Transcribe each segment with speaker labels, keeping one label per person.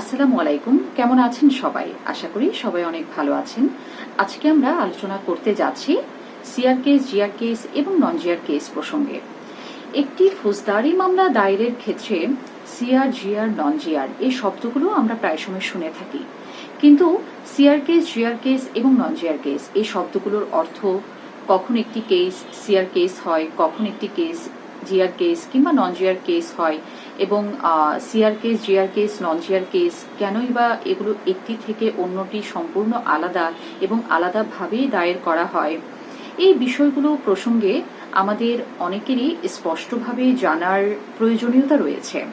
Speaker 1: আসসালামু আলাইকুম। কেমন আছেন সবাই? আশা করি সবাই অনেক ভালো আছেন। আজকে আমরা আলোচনা করতে যাচ্ছি সিআর কেস, জিআর কেস এবং নন জিআর কেস প্রসঙ্গে। একটি ফৌজদারি মামলা দায়েরের ক্ষেত্রে সিআর, জিআর নন জিআর এই শব্দগুলো আমরা প্রায় সময় শুনে থাকি। কিন্তু সিআর কেস, জিআর কেস এবং নন জিআর কেস এই শব্দগুলোর অর্থ কখন একটি কেস, সিআর কেস হয়, কখন একটি কেস, জিআর কেস কিংবা নন জিআর কেস হয় এবং CR case GR case non GR case কেনই বা এগুলো একটি থেকে অন্যটি সম্পূর্ণ আলাদা এবং আলাদাভাবেই দায়ের করা হয়। এই বিষয়গুলো প্রসঙ্গে আমাদের অনেকেরই স্পষ্টভাবে জানার প্রয়োজনীয়তা রয়েছে।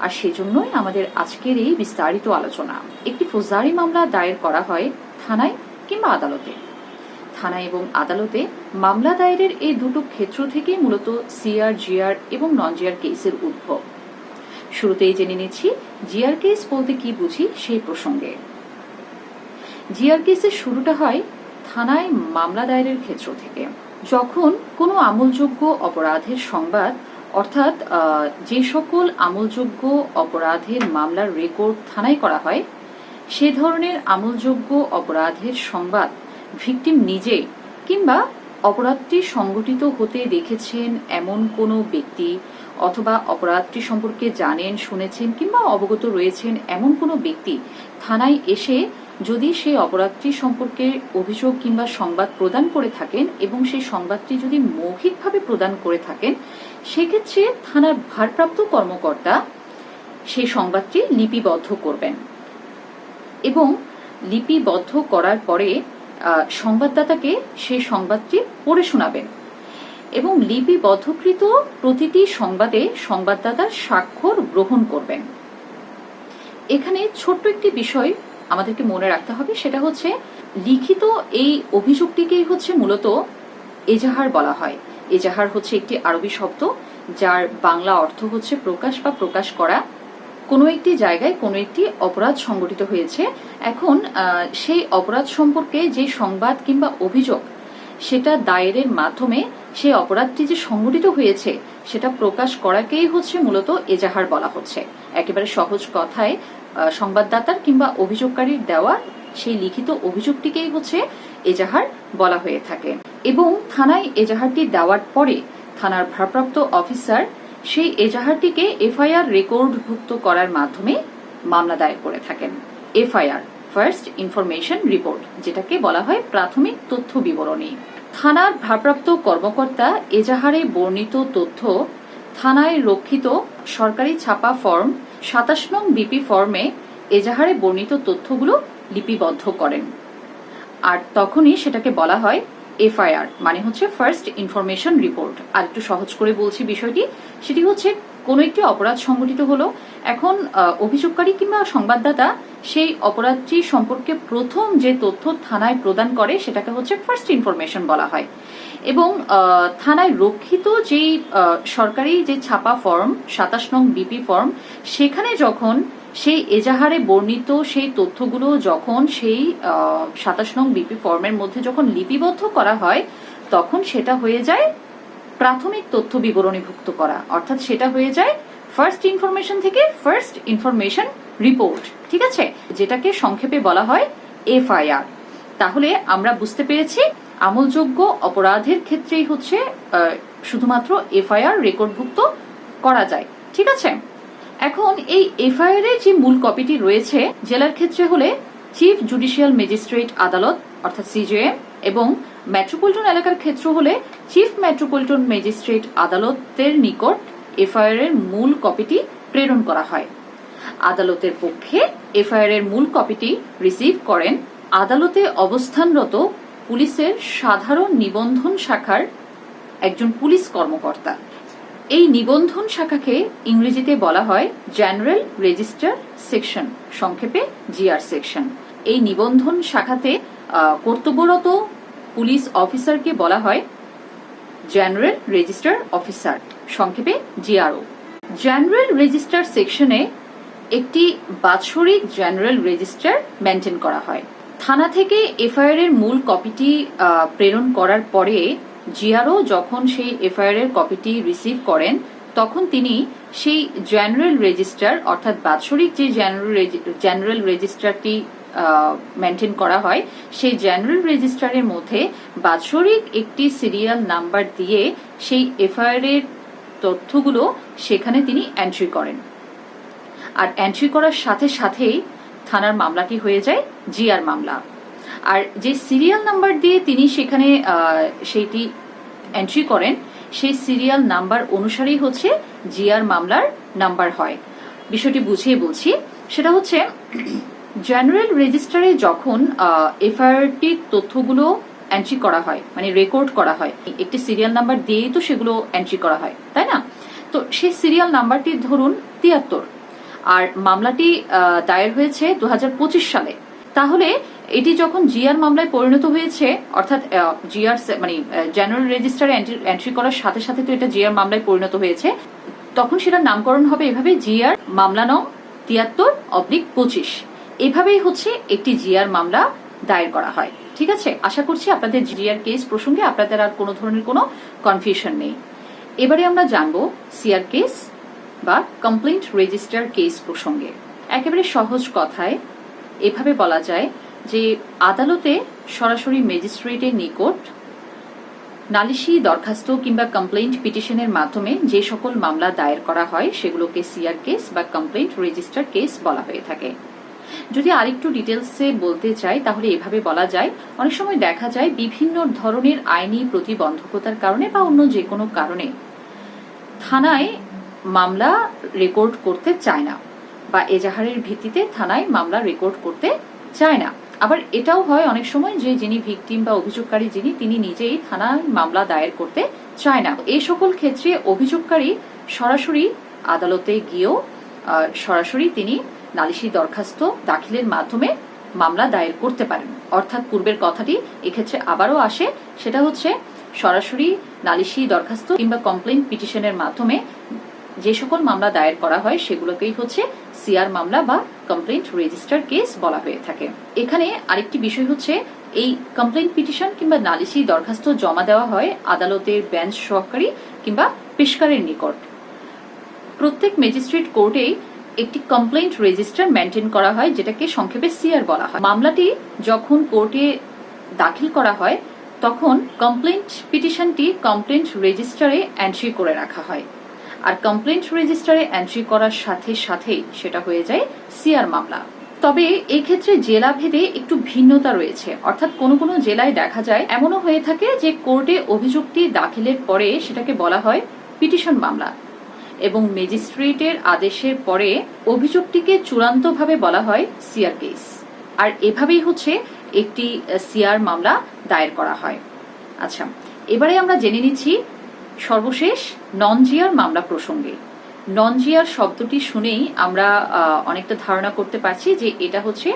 Speaker 1: আর সেজন্যই আমাদের আজকের এই বিস্তারিত আলোচনা। একটি ফৌজদারি মামলা দায়ের করা হয় থানায় কিংবা আদালতে। থানা এবং আদালতে মামলা দায়েরের এই দুটো ক্ষেত্র থেকে মূলত সিআর, জিআর এবং নন জিআর কেসের উদ্ভব। শুরুতেই জেনে নিচ্ছি জিআর কেস বলতে কি বুঝি সেই প্রসঙ্গে। জিআর কেসের শুরুটা হয় থানায় মামলা দায়েরের ক্ষেত্র থেকে। যখন কোনো আমলযোগ্য অপরাধের সংবাদ, অর্থাৎ যে সকল আমলযোগ্য অপরাধের মামলার রেকর্ড থানায় করা হয়, সে ধরনের আমলযোগ্য অপরাধের সংবাদ ভিকটিম নিজে কিংবা অপরাধটি সংগঠিত হতে দেখেছেন এমন কোনো ব্যক্তি অথবা অপরাধটি সম্পর্কে জানেন, শুনেছেন কিংবা অবগত রয়েছেন এমন কোনো ব্যক্তি থানায় এসে যদি সেই অপরাধটি সম্পর্কে অভিযোগ কিংবা সংবাদ প্রদান করে থাকেন এবং সেই সংবাদটি যদি মৌখিকভাবে প্রদান করে থাকেন, সেক্ষেত্রে থানার ভারপ্রাপ্ত কর্মকর্তা সেই সংবাদটি লিপিবদ্ধ করবেন এবং লিপিবদ্ধ করার পরে সংবাদদাতাকে সেই সংবাদটি পড়ে শোনাবেন। এবং লিপিবদ্ধকৃত প্রতিটি সংবাদে সংবাদদাতার স্বাক্ষর গ্রহণ করবেন। এখানে ছোট্ট একটি বিষয় আমাদেরকে মনে রাখতে হবে, সেটা হচ্ছে লিখিত এই অভিযোগটিকেই হচ্ছে মূলত এজাহার বলা হয়। এজাহার হচ্ছে একটি আরবি শব্দ, যার বাংলা অর্থ হচ্ছে প্রকাশ বা প্রকাশ করা কোনো একটি জায়গায় কোনো একটি অপরাধ সংগঠিত হয়েছে। এখন সেই অপরাধ সম্পর্কে যে সংবাদ কিংবা অভিযোগ সেটা দায়েরের মাধ্যমে সেই অপরাধটি যে সংগঠিত হয়েছে, সেটা প্রকাশ করাকেই হচ্ছে মূলত এজাহার বলা হচ্ছে। একেবারে সহজ কথায় সংবাদদাতার কিংবা অভিযোগকারীর দেওয়া সেই লিখিত অভিযোগটিকেই হচ্ছে এজাহার বলা হয়ে থাকে। এবং থানায় এজাহারটি দেওয়ার পরে থানার ভারপ্রাপ্ত অফিসার সেই এজাহারটিকে এফআইআর রেকর্ডভুক্ত করার মাধ্যমে মামলা দায়ের করে থাকেন। এফআইআর ফার্স্ট ইনফরমেশন রিপোর্ট যেটাকে বলা হয় প্রাথমিক তথ্য বিবরণী। থানার ভারপ্রাপ্ত কর্মকর্তা এজাহারে বর্ণিত তথ্য, থানায় রক্ষিত সরকারি ছাপা ফর্ম, সাতাশ নং বিপি ফর্মে এজাহারে বর্ণিত তথ্যগুলো লিপিবদ্ধ করেন। আর তখনই সেটাকে বলা হয় এফআইআর মানে হচ্ছে ফার্স্ট ইনফরমেশন রিপোর্ট আর একটু সহজ করে বলছি বিষয়টি, সেটি হচ্ছে কোনো একটি অপরাধ সংঘটিত হলো, এখন অভিযোগকারী কিংবা সংবাদদাতা সেই অপরাধটি সম্পর্কে প্রথম যে তথ্য থানায় প্রদান করে, সেটাকে হচ্ছে ফার্স্ট ইনফরমেশন বলা হয়। এবং থানায় রক্ষিত যেই সরকারি যে ছাপা ফর্ম সাতাশ নং বিপি ফর্ম সেখানে যখন সেই এজাহারে বর্ণিত সেই তথ্যগুলো যখন সেই সাতাশ নং বিপি ফর্মের মধ্যে যখন লিপিবদ্ধ করা হয়, তখন সেটা হয়ে যায় প্রাথমিক তথ্য বিবরণীভুক্ত করা। অর্থাৎ সেটা হয়ে যায় ফার্স্ট ইনফরমেশন থেকে ফার্স্ট ইনফরমেশন রিপোর্ট ঠিক আছে? যেটাকে সংক্ষেপে বলা হয় এফআইআর। তাহলে আমরা বুঝতে পেরেছি আমলযোগ্য অপরাধের ক্ষেত্রেই হচ্ছে শুধুমাত্র এফআইআর রেকর্ডভুক্ত করা যায়, ঠিক আছে? এখন এই এফআইআর এর যে মূল কপিটি রয়েছে, জেলার ক্ষেত্রে হলে চিফ জুডিশিয়াল ম্যাজিস্ট্রেট আদালত, অর্থাৎ সিজেএম এবং মেট্রোপলিটন এলাকার ক্ষেত্র হলে চিফ মেট্রোপলিটন ম্যাজিস্ট্রেট আদালতের নিকট এফআইআর এর মূল কপিটি প্রেরণ করা হয়। আদালতের পক্ষে এফআইআর এর মূল কপিটি রিসিভ করেন আদালতে অবস্থানরত পুলিশের সাধারণ নিবন্ধন শাখার একজন পুলিশ কর্মকর্তা। এই নিবন্ধন শাখাকে ইংরেজিতে বলা হয় জেনারেল রেজিস্টার সেকশন সংক্ষেপে জিআর সেকশন এই নিবন্ধন শাখাতে কর্তব্যরত পুলিশ অফিসারকে বলা হয় জেনারেল রেজিস্টার অফিসার সংক্ষেপে জিআরও জেনারেল রেজিস্টার সেকশনে একটি বাৎসরিক জেনারেল রেজিস্টার মেনটেন করা হয়। থানা থেকে এফআইআর এর মূল কপিটি প্রেরণ করার পরে জিআরও যখন সেই এফআইআর এর কপিটি রিসিভ করেন, তখন তিনি সেই জেনারেল রেজিস্টার, অর্থাৎ বাৎসরিক যে জেনারেল রেজিস্টারটি মেনটেন করা হয়, সেই জেনারেল রেজিস্টারের মধ্যে বাৎসরিক একটি সিরিয়াল নাম্বার দিয়ে সেই এফআইআর এর তথ্যগুলো সেখানে তিনি এন্ট্রি করেন। আর এন্ট্রি করার সাথে সাথেই থানার মামলাটি হয়ে যায় জিআর মামলা। আর যে সিরিয়াল নাম্বার দিয়ে তিনি সেখানে সেইটি এন্ট্রি করেন, সেই সিরিয়াল নাম্বার অনুসারেই হচ্ছে জিআর মামলার নাম্বার হয়। বিষয়টি বুঝিয়ে বলছি। সেটা হচ্ছে জেনারেল রেজিস্টারে যখন এফআইআরটির তথ্যগুলো এন্ট্রি করা হয় মানে রেকর্ড করা হয়, একটি সিরিয়াল নাম্বার দিয়েই তো সেগুলো এন্ট্রি করা হয়, তাই না? তো সেই সিরিয়াল নাম্বারটি ধরুন তিয়াত্তর, আর মামলাটি দায়ের হয়েছে দু হাজার পঁচিশ সালে। তাহলে এটি যখন জিআর মামলায় পরিণত হয়েছে, অর্থাৎ জিআর মানে জেনারেল রেজিস্টারে এন্ট্রি করার সাথে সাথে তো এটা জিআর মামলায় পরিণত হয়েছে, তখন সেটার নামকরণ হবে এভাবে জিআর মামলা নং তিয়াত্তর অবলিক পঁচিশ। এভাবেই হচ্ছে একটি জিআর মামলা দায়ের করা হয়। ঠিক আছে? আশা করছি আপনাদের জিআর কেস প্রসঙ্গে আপনাদের আর কোনো ধরনের কোনো কনফিউশন নেই। এবারে আমরা জানব সিআর কেস বা কমপ্লেন্ট রেজিস্টার কেস প্রসঙ্গে। একেবারে সহজ কথায় এভাবে বলা যায় যে আদালতে সরাসরি ম্যাজিস্ট্রেটের নিকট নালিশি, দরখাস্ত কিংবা কমপ্লেন্ট পিটিশনের মাধ্যমে যে সকল মামলা দায়ের করা হয়, সেগুলোকে সিআর কেস বা কমপ্লেন্ট রেজিস্টার কেস বলা হয়ে থাকে। যদি আরেকটু ডিটেলসে বলতে চাই, তাহলে এভাবে বলা যায়, অনেক সময় দেখা যায় বিভিন্ন ধরনের আইনি প্রতিবন্ধকতার কারণে বা অন্য যে কোনো কারণে থানায় মামলা রেকর্ড করতে চায় না বা এজাহারের ভিত্তিতে থানায় মামলা রেকর্ড করতে চায় না। আবার এটাও হয় অনেক সময় যে যিনি ভিকটিম বা অভিযোগকারী যিনি, তিনি নিজেই থানায় মামলা দায়ের করতে চায় না। এই সকল ক্ষেত্রে অভিযোগকারী সরাসরি আদালতে গিয়েও সরাসরি তিনি নালিশি দরখাস্ত দাখিলের মাধ্যমে মামলা দায়ের করতে পারেন। অর্থাৎ পূর্বের কথাটি এক্ষেত্রে আবারও আসে, সেটা হচ্ছে সরাসরি নালিশি দরখাস্ত কিংবা কমপ্লেন পিটিশনের মাধ্যমে যে সকল মামলা দায়ের করা হয়, সেগুলোকেই হচ্ছে সিআর মামলা বা কমপ্লেন্ট রেজিস্টার কেস বলা হয়ে থাকে। এখানে আরেকটি বিষয় হচ্ছে, এই কমপ্লেন্ট পিটিশন কিংবা নালিশি দরখাস্ত জমা দেওয়া হয় আদালতের বেঞ্চ সহকারী কিংবা পেশকারের নিকট। প্রত্যেক ম্যাজিস্ট্রেট কোর্টেই একটি কমপ্লেন্ট রেজিস্টার মেনটেন করা হয়, যেটাকে সংক্ষেপে সিআর বলা হয়। মামলাটি যখন কোর্টে দাখিল করা হয়, তখন কমপ্লেন্ট পিটিশনটি কমপ্লেন্ট রেজিস্টারে এন্ট্রি করে রাখা হয়। আর কমপ্লেন্ট রেজিস্টারে এন্ট্রি করার সাথে সাথেই সেটা হয়ে যায় সিআর মামলা। তবে এই ক্ষেত্রে জেলা ভেদে একটু ভিন্নতা রয়েছে। অর্থাৎ কোনো কোনো জেলায় দেখা যায় এমনও হয়ে থাকে যে কোর্টে অভিযোগটি দাখিলের পরে সেটাকে বলা হয় পিটিশন মামলা। এবং ম্যাজিস্ট্রেটের আদেশের পরে অভিযোগটিকে চূড়ান্তভাবে বলা হয় সিআর কেস আর এভাবেই হচ্ছে একটি সিআর মামলা দায়ের করা হয়। আচ্ছা এবারে আমরা জেনে নিচ্ছি সর্বশেষ নন জিআর মামলা প্রসঙ্গে। নন জিআর শব্দটি শুনেই আমরা অনেকটা ধারণা করতে পারছি যে এটা হচ্ছে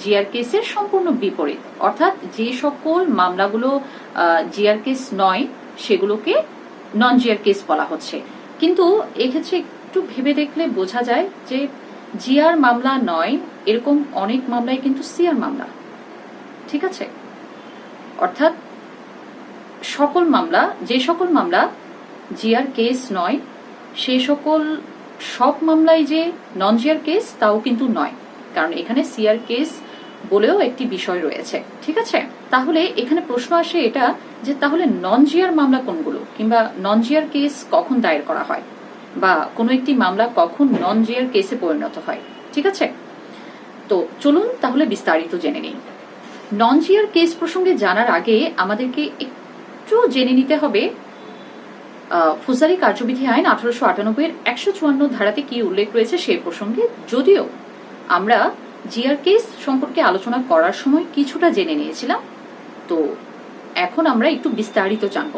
Speaker 1: জিআর কেসের সম্পূর্ণ বিপরীত। অর্থাৎ যে সকল মামলাগুলো জিআর কেস নয়, সেগুলোকে নন জিআর কেস বলা হচ্ছে। কিন্তু এক্ষেত্রে একটু ভেবে দেখলে বোঝা যায় যে জিআর মামলা নয়, এরকম অনেক মামলাই কিন্তু সিআর মামলা। ঠিক আছে? অর্থাৎ সকল মামলা, যে সকল মামলা জিআর কেস নয়। সে সকল সব মামলায় যে নন জিআর কেস তাও কিন্তু নয়। কারণ এখানে সিআর কেস বলেও একটি বিষয় রয়েছে। ঠিক আছে? তাহলে এখানে প্রশ্ন আসে এটা যে তাহলে নন জিআর মামলা কোনগুলো? কিংবা নন জিআর কেস কখন দায়ের করা হয়? বা কোনো একটি মামলা কখন নন জিআর কেসে পরিণত হয়? ঠিক আছে? তো চলুন তাহলে বিস্তারিত জেনে নিই। নন জিআর কেস প্রসঙ্গে জানার আগে আমাদেরকে একটু জেনে নিতে হবে ফৌজদারি কার্যবিধি আইন আঠারোশো আটানব্বই এর একশো চুয়ান্ন ধারাতে কি উল্লেখ রয়েছে সে প্রসঙ্গে? যদিও আমরা জিআর কেস সম্পর্কে আলোচনা করার সময় কিছুটা জেনে নিয়েছিলাম, তো এখন আমরা একটু বিস্তারিত জানব।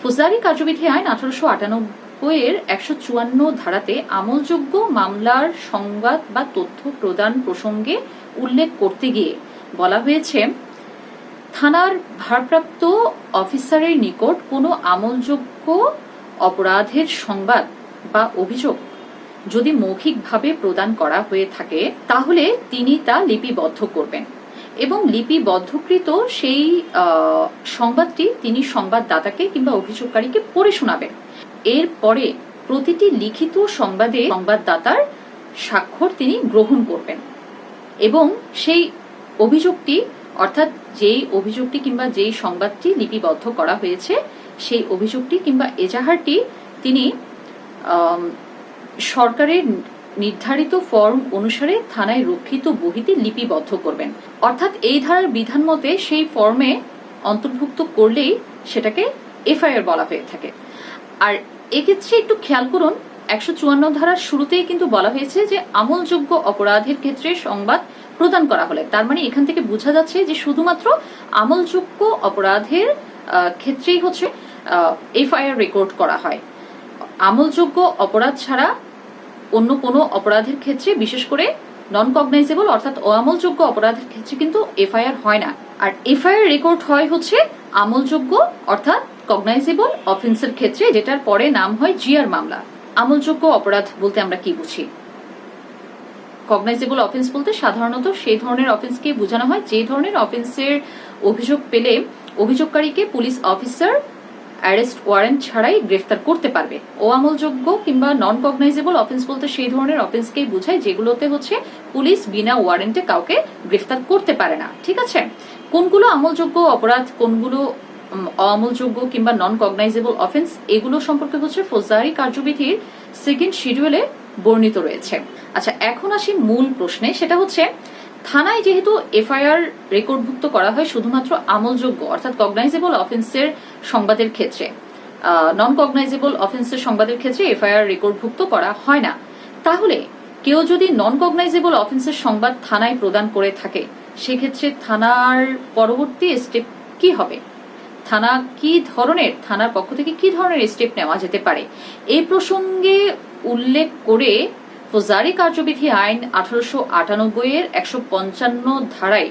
Speaker 1: ফৌজদারি কার্যবিধি আইন আঠারোশো আটানব্বই এর একশো চুয়ান্ন ধারাতে আমলযোগ্য মামলার সংবাদ বা তথ্য প্রদান প্রসঙ্গে উল্লেখ করতে গিয়ে বলা হয়েছে থানার ভারপ্রাপ্ত অফিসারের নিকট কোনো আমলযোগ্য অপরাধের সংবাদ বা অভিযোগ যদি মৌখিকভাবে প্রদান করা হয়ে থাকে, তাহলে তিনি তা লিপিবদ্ধ করবেন এবং লিপিবদ্ধকৃত সেই সংবাদটি তিনি সংবাদদাতাকে কিংবা অভিযোগকারীকে পড়ে শোনাবেন। এরপরে প্রতিটি লিখিত সংবাদে সংবাদদাতার স্বাক্ষর তিনি গ্রহণ করবেন এবং সেই অভিযোগটি অর্থাৎ যেই অভিযোগটি কিংবা যেই সংবাদটি লিপিবদ্ধ করা হয়েছে, সেই অভিযোগটি কিংবা এজাহারটি তিনি সরকারের নির্ধারিত ফর্ম অনুসারে থানায় রক্ষিত বহিতে লিপিবদ্ধ করবেন। অর্থাৎ এই ধারার বিধান মতে সেই ফর্মে অন্তর্ভুক্ত করলেই সেটাকে এফআইআর বলা হয়ে থাকে। আর এক্ষেত্রে একটু খেয়াল করুন, একশো চুয়ান্ন ধারার শুরুতেই কিন্তু বলা হয়েছে যে আমলযোগ্য অপরাধের ক্ষেত্রে সংবাদ প্রদান করা হলে। তার মানে এখান থেকে বোঝা যাচ্ছে যে শুধুমাত্র আমলযোগ্য অপরাধের ক্ষেত্রেই হচ্ছে এফআইআর রেকর্ড করা হয়। আমলযোগ্য অপরাধ ছাড়া অন্য কোনো অপরাধের ক্ষেত্রে, বিশেষ করে নন কগনাইজেবল অর্থাৎ অআমলযোগ্য অপরাধের ক্ষেত্রে কিন্তু এফআইআর হয় না। আর এফআইআর রেকর্ড হয় হচ্ছে আমলযোগ্য অর্থাৎ কগনাইজেবল অফেন্সের ক্ষেত্রে, যেটার পরে নাম হয় জিআর মামলা। আমলযোগ্য অপরাধ বলতে আমরা কি বুঝি? কগনাইজেবল অফেন্স বলতে সাধারণত সেই ধরনের অফেন্সকে বোঝানো হয়। যে ধরনের অফেন্সের অভিযোগ পেলে অভিযোগকারীকে পুলিশ অফিসার অ্যারেস্ট ওয়ারেন্ট ছাড়াই গ্রেফতার করতে পারবে। ও আমলযোগ্য কিংবা নন কগনাইজেবল অফেন্স বলতে সেই ধরনের অফেন্সকেই বোঝায়, যেগুলোতে হচ্ছে পুলিশ বিনা ওয়ারেন্টে কাউকে গ্রেফতার করতে পারে না। ঠিক আছে? কোনগুলো আমলযোগ্য অপরাধ, কোনগুলো অমলযোগ্য কিংবা নন কগনাইজেবল অফেন্স এগুলো সম্পর্কে হচ্ছে ফৌজদারি কার্যবিধির সেকেন্ড শিডিউলে বর্ণিত রয়েছে। আচ্ছা এখন আসি মূল প্রশ্নে। সেটা হচ্ছে, থানায় যেহেতু এফআইআর রেকর্ডভুক্ত করা হয় শুধুমাত্র আমলযোগ্য, অর্থাৎ কগনাইজেবল অফেন্সের সংবাদের ক্ষেত্রে নন কগনাইজেবল অফেন্সের সংবাদের ক্ষেত্রে এফআইআর রেকর্ডভুক্ত করা হয় না। তাহলে, কেউ যদি নন কগনাইজেবল অফেন্সের সংবাদ থানায় প্রদান করে থাকে, সেক্ষেত্রে থানার পরবর্তী স্টেপ কি হবে? থানা কি ধরনের, থানার পক্ষ থেকে কি ধরনের স্টেপ নেওয়া যেতে পারে? এই প্রসঙ্গে উল্লেখ করে ফৌজদারি কার্যবিধি আইন আঠারোশো আটানব্বই এর একশো পঞ্চান্ন ধারায়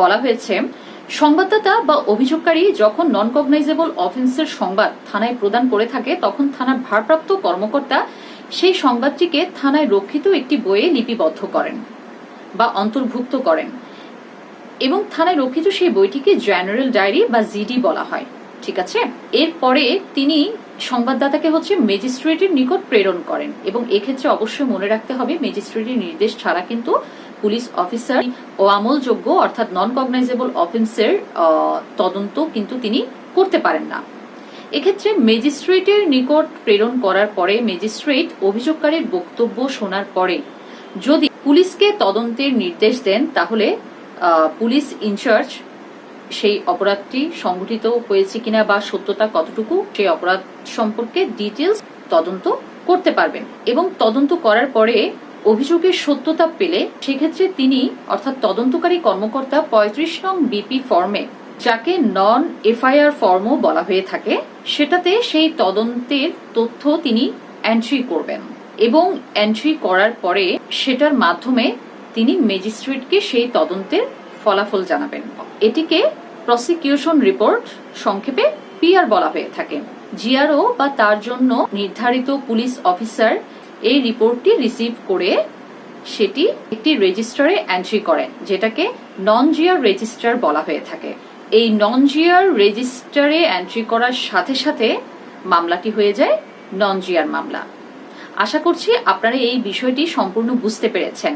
Speaker 1: বলা হয়েছে, সংবাদদাতা বা অভিযোগকারী যখন নন কগনাইজেবল অফেন্সের সংবাদ থানায় প্রদান করে থাকে, তখন থানার ভারপ্রাপ্ত কর্মকর্তা সেই সংবাদটিকে থানায় রক্ষিত একটি বইয়ে লিপিবদ্ধ করেন বা অন্তর্ভুক্ত করেন। এবং থানায় রক্ষিত সেই বইটিকে জেনারেল ডায়েরি বা জিডি বলা হয়, ঠিক আছে? এরপরে তিনি সংবাদদাতাকে হচ্ছে ম্যাজিস্ট্রেটের নিকট প্রেরণ করেন এবং এক্ষেত্রে অবশ্যই মনে রাখতে হবে ম্যাজিস্ট্রেটের নির্দেশ ছাড়া কিন্তু পুলিশ অফিসার ও আমলযোগ্য অর্থাৎ নন কগনাইজেবল অফেন্সের তদন্ত কিন্তু তিনি করতে পারেন না। এক্ষেত্রে ম্যাজিস্ট্রেটের নিকট প্রেরণ করার পরে ম্যাজিস্ট্রেট অভিযোগকারীর বক্তব্য শোনার পরে যদি পুলিশকে তদন্তের নির্দেশ দেন, তাহলে পুলিশ ইনচার্জ সেই অপরাধটি সংঘটিত হয়েছে কিনা বা সত্যতা কতটুকু সেই অপরাধ সম্পর্কে ডিটেলস তদন্ত করতে পারবেন। এবং তদন্ত করার পরে অভিযোগের সত্যতা পেলে সেক্ষেত্রে তিনি, অর্থাৎ তদন্তকারী কর্মকর্তা পঁয়ত্রিশ নং বিপি ফর্মে যাকে নন এফআইআর ফর্মও বলা হয়ে থাকে, সেটাতে সেই তদন্তের তথ্য তিনি এন্ট্রি করবেন। এবং এন্ট্রি করার পরে সেটার মাধ্যমে তিনি ম্যাজিস্ট্রেটকে সেই তদন্তের ফলাফল জানাবেন। এটিকে প্রসিকিউশন রিপোর্ট সংক্ষেপে পিআর বলা হয়ে থাকে। জিআরও বা তার জন্য নির্ধারিত পুলিশ অফিসার এই রিপোর্টটি রিসিভ করে সেটি একটি রেজিস্টারে এন্ট্রি করেন, যেটাকে নন জিআর রেজিস্টার বলা হয়ে থাকে। এই নন জিআর রেজিস্টারে এন্ট্রি করার সাথে সাথে মামলাটি হয়ে যায় নন জিআর মামলা। আশা করছি আপনারা এই বিষয়টি সম্পূর্ণ বুঝতে পেরেছেন।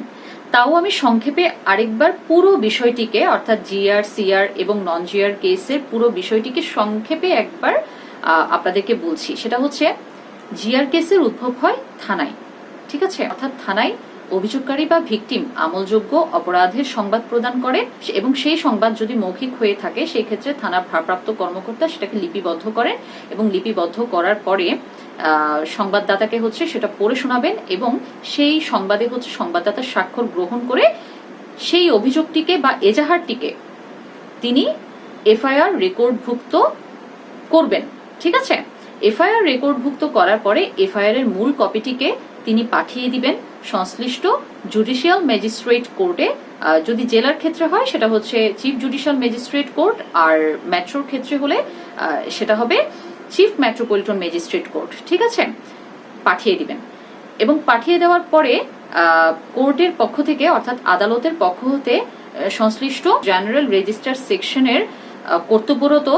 Speaker 1: তাও আমি সংক্ষেপে আরেকবার পুরো বিষয়টিকে, অর্থাৎ জিআর, সিআর এবং নন জিআর কেসের পুরো বিষয়টিকে সংক্ষেপে একবার আপনাদেরকে বলছি। সেটা হচ্ছে, জিআর কেসের উদ্ভব হয় থানায়, ঠিক আছে? অর্থাৎ থানায় অভিযোগকারী বা ভিকটিম আমলযোগ্য অপরাধের সংবাদ প্রদান করে এবং সেই সংবাদ যদি মৌখিক হয়ে থাকে, সেই ক্ষেত্রে থানার ভারপ্রাপ্ত কর্মকর্তা সেটাকে লিপিবদ্ধ করেন এবং লিপিবদ্ধ করার পরে সংবাদদাতাকে হচ্ছে সেটা পড়ে শোনাবেন এবং সেই সংবাদে হচ্ছে সংবাদদাতার স্বাক্ষর গ্রহণ করে সেই অভিযোগটিকে বা এজাহারটিকে তিনি এফআইআর রেকর্ডভুক্ত করবেন। ঠিক আছে? এফআইআর রেকর্ডভুক্ত করার পরে এফআইআর এর মূল কপিটিকে তিনি পাঠিয়ে দিবেন সংশ্লিষ্ট জুডিশিয়াল ম্যাজিস্ট্রেট কোর্টে। যদি জেলার ক্ষেত্রে হয়, সেটা হচ্ছে চিফ জুডিশিয়াল ম্যাজিস্ট্রেট কোর্ট, আর মেট্রোর ক্ষেত্রে হলে সেটা হবে চিফ মেট্রোপলিটন ম্যাজিস্ট্রেট কোর্ট ঠিক আছে? পাঠিয়ে দিবেন। এবং পাঠিয়ে দেওয়ার পরে কোর্টের পক্ষ থেকে, অর্থাৎ আদালতের পক্ষ হতে সংশ্লিষ্ট জেনারেল রেজিস্ট্রার সেকশনের কর্তব্যরত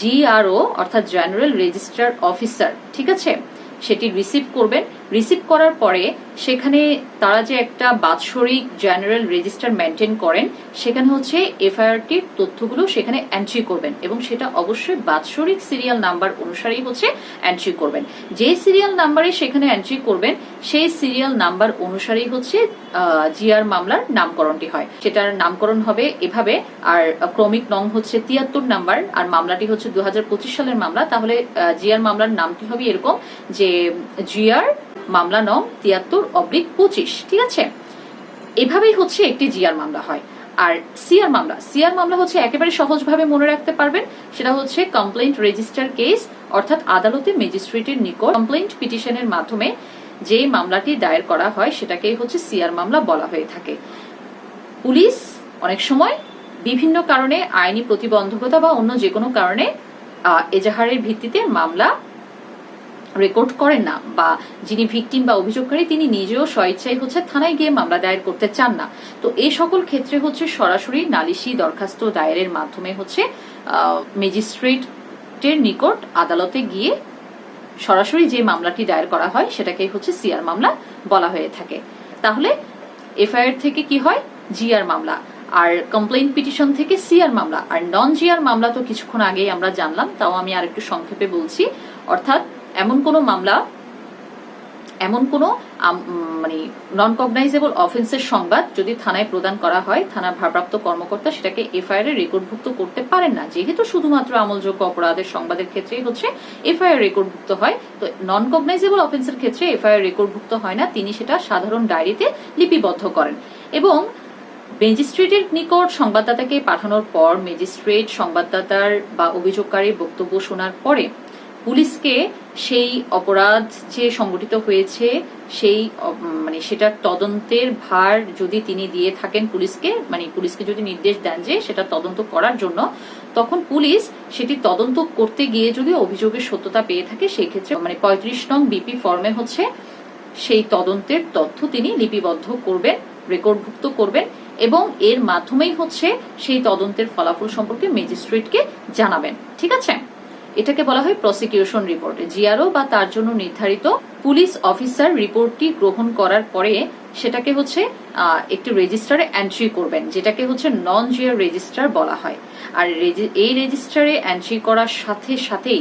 Speaker 1: জিআরও অর্থাৎ জেনারেল রেজিস্ট্রার অফিসার ঠিক আছে? সেটি রিসিভ করবেন। রিসিভ করার পরে সেখানে তারা যে একটা বাৎসরিক জেনারেল রেজিস্টার মেনটেন করেন, সেখানে হচ্ছে এফআইআরটির তথ্যগুলো সেখানে এন্ট্রি করবেন এবং সেটা অবশ্যই বাৎসরিক সিরিয়াল নাম্বার অনুসারেই হচ্ছে এন্ট্রি করবেন। যে সিরিয়াল নাম্বারে সেখানে এন্ট্রি করবেন, সেই সিরিয়াল নাম্বার অনুসারেই হচ্ছে জিআর মামলার নামকরণটি হয়। সেটার নামকরণ হবে এভাবে, আর ক্রমিক নং হচ্ছে তিয়াত্তর নাম্বার, আর মামলাটি হচ্ছে দু হাজার পঁচিশ সালের মামলা। তাহলে জিআর মামলার নামটি হবে এরকম যে, জিআর মামলা নং তিয়াত্তর অব্লিক পঁচিশ, ঠিক আছে? এভাবেই হচ্ছে একটি জিআর মামলা হয়। আর সিআর মামলা সিআর মামলা হচ্ছে একেবারে সহজভাবে মনে রাখতে পারবেন, সেটা হচ্ছে কমপ্লেন্ট রেজিস্টার কেস অর্থাৎ আদালতে ম্যাজিস্ট্রেটের নিকট কমপ্লেন্ট পিটিশনের মাধ্যমে যে মামলাটি দায়ের করা হয়, সেটাকেই হচ্ছে সিআর মামলা বলা হয়ে থাকে। পুলিশ অনেক সময় বিভিন্ন কারণে আইনি প্রতিবন্ধকতা বা অন্য যে কোনো কারণে এজাহারের ভিত্তিতে মামলা রেকর্ড করেন না বা যিনি ভিকটিম বা অভিযোগকারী, তিনি নিজেও স্বেচ্ছায় হচ্ছে থানায় গিয়ে মামলা দায়ের করতে চান না। তো এই সকল ক্ষেত্রে হচ্ছে সরাসরি নালিশি দরখাস্ত দায়েরের মাধ্যমে হচ্ছে ম্যাজিস্ট্রেটের নিকট আদালতে গিয়ে সরাসরি যে মামলাটি দায়ের করা হয় সেটাকে হচ্ছে সিআর মামলা বলা হয়ে থাকে। তাহলে এফআইআর থেকে কি হয়? জিআর মামলা। আর কমপ্লেন পিটিশন থেকে সিআর মামলা। আর নন জিআর মামলা তো কিছুক্ষণ আগেই আমরা জানলাম, তাও আমি আর একটু সংক্ষেপে বলছি। অর্থাৎ এমন কোনো মামলা, এমন কোনো মানে নন কগনাইজেবল অফেন্সের সংবাদ যদি থানায় প্রদান করা হয়, থানার ভারপ্রাপ্ত কর্মকর্তা সেটাকে এফআইআর রেকর্ডভুক্ত করতে পারেন না। যেহেতু শুধুমাত্র আমলযোগ্য অপরাধের সংবাদের ক্ষেত্রেই হচ্ছে এফআইআর রেকর্ডভুক্ত হয়, তো নন কগনাইজেবল অফেন্সের ক্ষেত্রে এফআইআর রেকর্ডভুক্ত হয় না, তিনি সেটা সাধারণ ডায়েরিতে লিপিবদ্ধ করেন। এবং ম্যাজিস্ট্রেটের নিকট সংবাদদাতাকে পাঠানোর পর, ম্যাজিস্ট্রেট, সংবাদদাতার বা অভিযোগকারীর বক্তব্য শোনার পরে পুলিশকে সেই অপরাধ যে সংগঠিত হয়েছে, সেই মানে সেটার তদন্তের ভার যদি তিনি দিয়ে থাকেন পুলিশকে মানে পুলিশকে যদি নির্দেশ দেন যে সেটা তদন্ত করার জন্য, তখন পুলিশ সেটি তদন্ত করতে গিয়ে যদি অভিযোগের সত্যতা পেয়ে থাকে সেই ক্ষেত্রে মানে পঁয়ত্রিশ নং বিপি ফর্মে হচ্ছে সেই তদন্তের তথ্য তিনি লিপিবদ্ধ করবেন, রেকর্ডভুক্ত করবেন এবং এর মাধ্যমেই হচ্ছে সেই তদন্তের ফলাফল সম্পর্কে ম্যাজিস্ট্রেটকে জানাবেন। ঠিক আছে? এটাকে বলা হয় প্রসিকিউশন রিপোর্ট জিআরও বা তার জন্য নির্ধারিত পুলিশ অফিসার রিপোর্টটি গ্রহণ করার পরে সেটাকে হচ্ছে একটি রেজিস্টারে এন্ট্রি করবেন, যেটাকে হচ্ছে নন জিআর রেজিস্টার বলা হয়। আর এই রেজিস্টারে এন্ট্রি করার সাথে সাথেই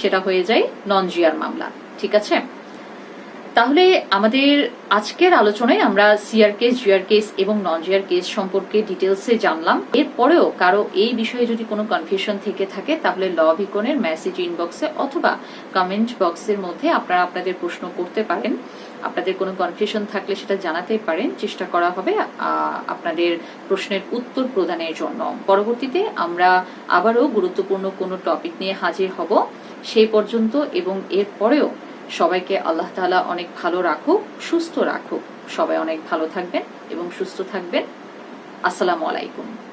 Speaker 1: সেটা হয়ে যায় নন জিআর মামলা। ঠিক আছে? তাহলে আমাদের আজকের আলোচনায় আমরা সিআর কেস জিআর কেস এবং নন জিআর কেস সম্পর্কে ডিটেলসে জানলাম। এরপরেও কারও এই বিষয়ে যদি কোনো কনফিউশন থেকে থাকে, তাহলে ল ভিকনের মেসেজ ইনবক্সে অথবা কমেন্ট বক্সের মধ্যে আপনারা আপনাদের প্রশ্ন করতে পারেন। আপনাদের কোনো কনফিউশন থাকলে সেটা জানাতে পারেন। চেষ্টা করা হবে আপনাদের প্রশ্নের উত্তর প্রদানের জন্য। পরবর্তীতে আমরা আবারও গুরুত্বপূর্ণ কোনো টপিক নিয়ে হাজির হব। সেই পর্যন্ত এবং এর পরেও সবাইকে আল্লাহ তালা অনেক ভালো রাখুক, সুস্থ রাখুক। সবাই অনেক ভালো থাকবেন এবং সুস্থ থাকবেন। আসসালামু আলাইকুম।